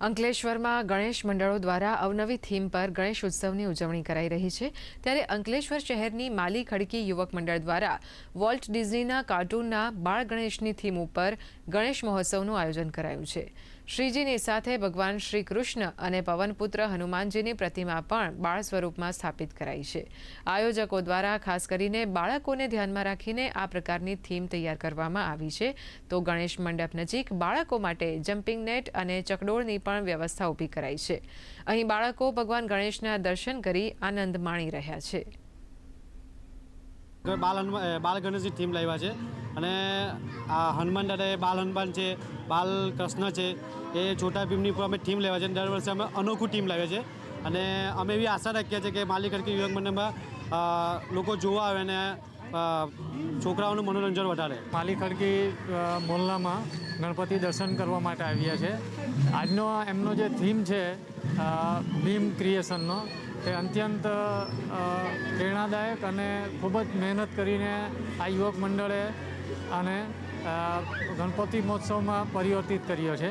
અંકલેશ્વરમાં ગણેશ મંડળો દ્વારા અવનવી થીમ પર ગણેશ ઉત્સવની ઉજવણી કરાઈ રહી છે. ત્યારે અંકલેશ્વર શહેરની માલી ખડકી યુવક મંડળ દ્વારા વોલ્ટ ડિઝનીના કાર્ટૂનના બાળ ગણેશની થીમ ઉપર ગણેશ મહોત્સવનું આયોજન કરાયું છે. શ્રીજીની સાથે ભગવાન શ્રી કૃષ્ણ અને પવનપુત્ર હનુમાનજીની પ્રતિમા પણ બાળ સ્વરૂપમાં સ્થાપિત કરાઈ છે. આયોજકો દ્વારા ખાસ કરીને બાળકોને ધ્યાનમાં રાખીને આ પ્રકારની થીમ તૈયાર કરવામાં આવી છે. તો ગણેશ મંડપ નજીક બાળકો માટે જમ્પિંગ નેટ અને ચકડોળની પણ વ્યવસ્થા ઊભી કરાઈ છે. અહીં બાળકો ભગવાન ગણેશના દર્શન કરી આનંદ માણી રહ્યા છે. બાલ હનુમાન બાલ ગણેશની થીમ લાવ્યા છે. અને આ હનુમાન દાદા એ બાલ હનુમાન છે બાલ કૃષ્ણ છે એ છોટા ભીમની ઉપર અમે થીમ લેવા છે. દર વર્ષે અમે અનોખું ટીમ લાવીએ છીએ અને અમે એવી આશા રાખીએ છીએ કે માલિક કરકી યુવક મંડળમાં લોકો જોવા આવે અને છોકરાઓનું મનોરંજન વધારે. માલિક ખડકી અ, ગણપતિ દર્શન કરવા માટે આવ્યા છે. આજનો એમનો જે થીમ છે ભીમ ક્રિએશનનો તે અત્યંત પ્રેરણાદાયક અને ખૂબ જ મહેનત કરીને આ યુવક મંડળે અને ગણપતિ મહોત્સવમાં પરિવર્તિત કર્યો છે.